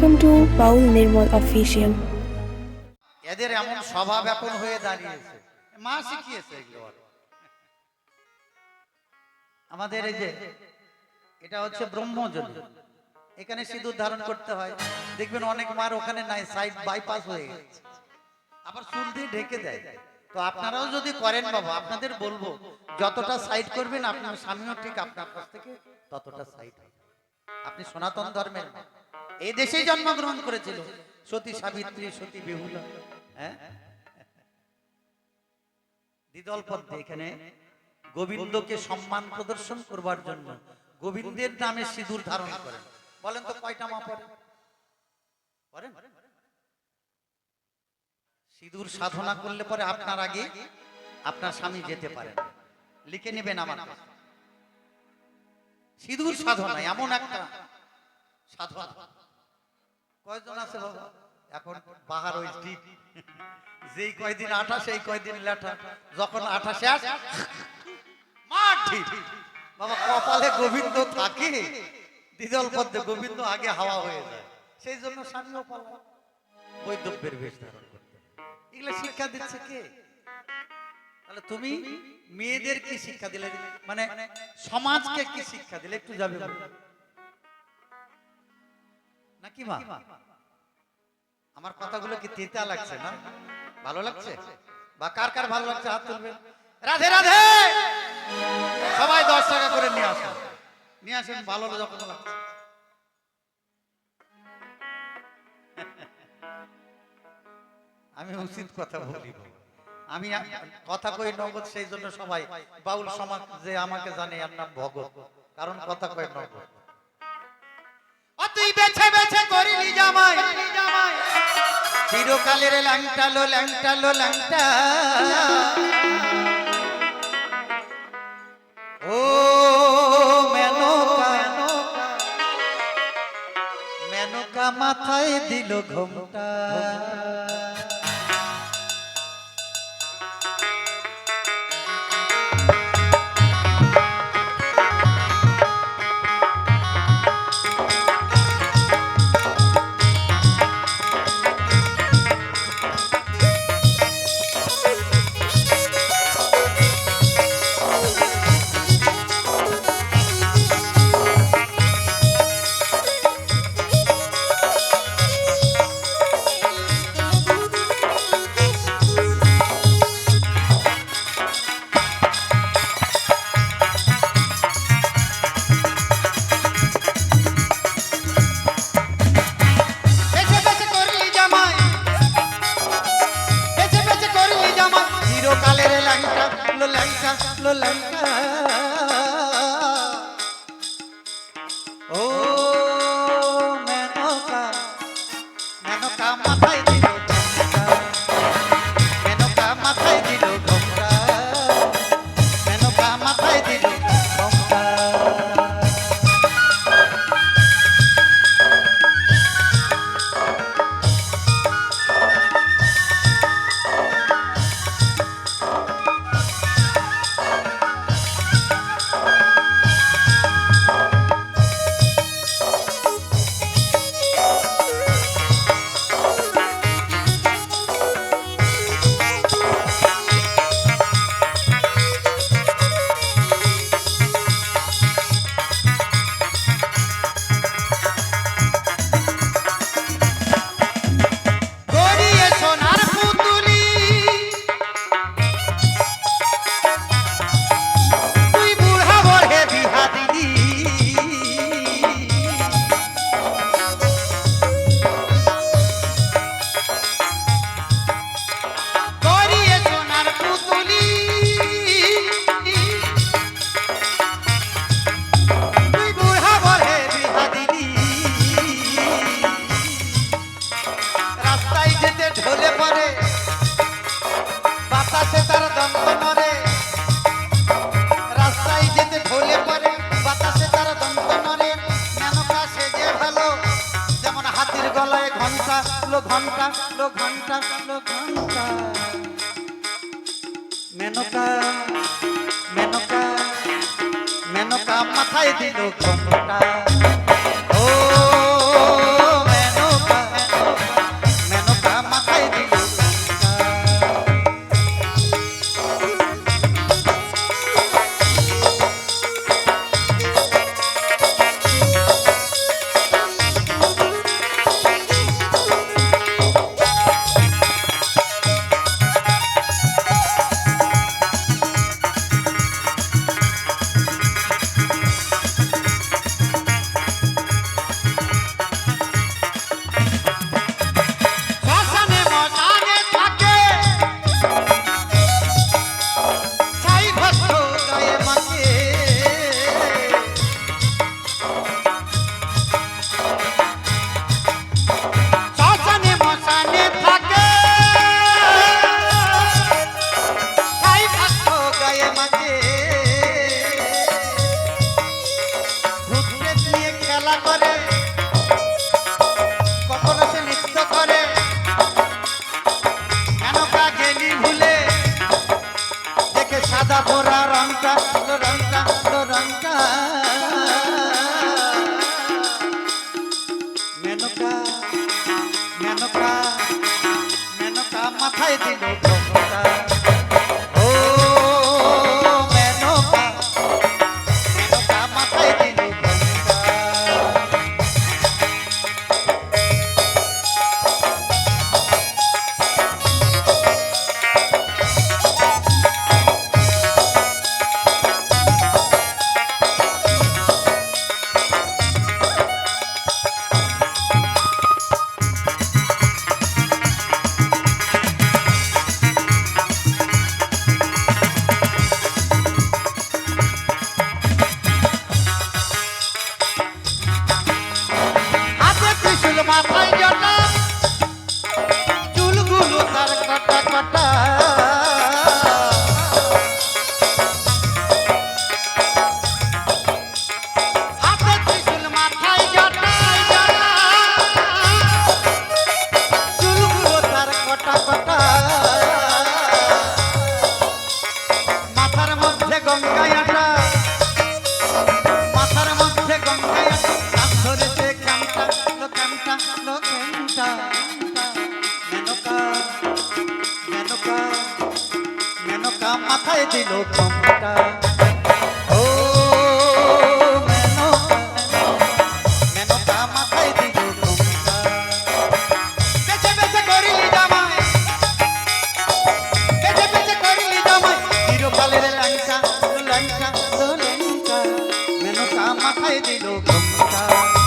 Welcome to Paul Nirmal Official. এদের এমন স্বভাব এখন হয়ে দাঁড়িয়েছে। মা শিখিয়েছে আমাদের এই যে, এটা হচ্ছে ব্রহ্মজনী। এখানে সিঁদুর ধারণ করতে হয়। দেখবেন অনেক মার ওখানে নাই সাইড বাইপাস হয়ে গেছে। আবার চুল দিয়ে ঢেকে দেয়। তো আপনারাও যদি করেন বাবা, আপনাদের বলব, যতটা সাইড করবেন, আপনার স্বামীও ঠিক আপনার কাছ থেকে ততটা সাইড আপনি সনাতন ধর্মের। এই দেশেই জন্মগ্রহণ করেছিল। সতী সাবিত্রী, সতী বেহুলা হ্যাঁ? দ্বিদল পদ্মে এখানে গোবিন্দকে সম্মান প্রদর্শন করবার জন্য গোবিন্দের নামে সিঁদুর ধারণ করেন বলেন তো কয়টা মা পড়ে? পড়েন? সিঁদুর সাধনা করলে পরে আপনার আগে আপনার স্বামী যেতে পারেন। লিখে নেবেন আমার সিঁদুর সাধনা এমন একটা সাধনা। কয়জন আছে বাবা? এখন বাহার ওই টিপ। যেই কয়দিন আঠা সেই কয়দিন লেঠা। যখন আঠা শেষ মার ঠিক বাবা কপালে গোবিন্দ থাকে। দ্বিদল পদ্মে গোবিন্দ আগে হাওয়া হয়ে যায়। সেই জন্য স্বামীও পালায়। বৈদ্যব্যের বেশ ধারণ করতে এগুলো শিক্ষা দিচ্ছে কে? তাহলে তুমি মেয়েদের কি শিক্ষা দিলে? মানে সমাজকে কি শিক্ষা দিলে? একটু যাবে। নাকি মা? আমার কথাগুলো কি তেতা লাগছে না? ভালো লাগছে? বা কার কার ভালো লাগছে? হাত তুলবেন। রাধে রাধে! সবাই দশ টাকা করে নিয়ে আসুন। নিয়ে আসেন ভালো যখন লাগছে। আমি উচিত কথা বলি। আমি কথা কই নগদ সেই জন্য সবাই বাউল সমাজ যে আমাকে জানে এর নাম ভগত। কারণ কথা কই নগদ। তুই বেছে বেছে করিলি জামাই। চিরকালের ল্যাংটালো ল্যাংটালো ল্যাংটা ও মেনকা মেনকা মাথায় দিল ঘোমটা হাতির গলায় ঘণ্টা লো ঘণ্টা লো ঘণ্টা লো ঘণ্টা মেনকা মেনকা মেনকা মাথায় দিল ঘণ্টা লঙ্কা লঙ্কা লঙ্কা মেনকা মেনকা মেনকা মাথায় দিল যেন তা মাথায় দিল ঘুমটা